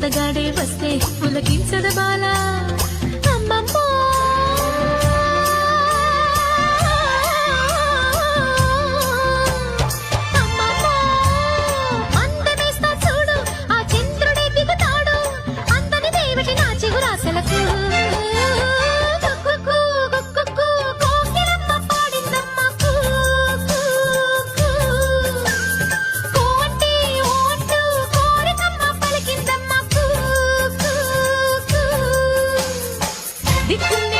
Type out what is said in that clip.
అతగాడే వస్తే పులకించద బాలా. You.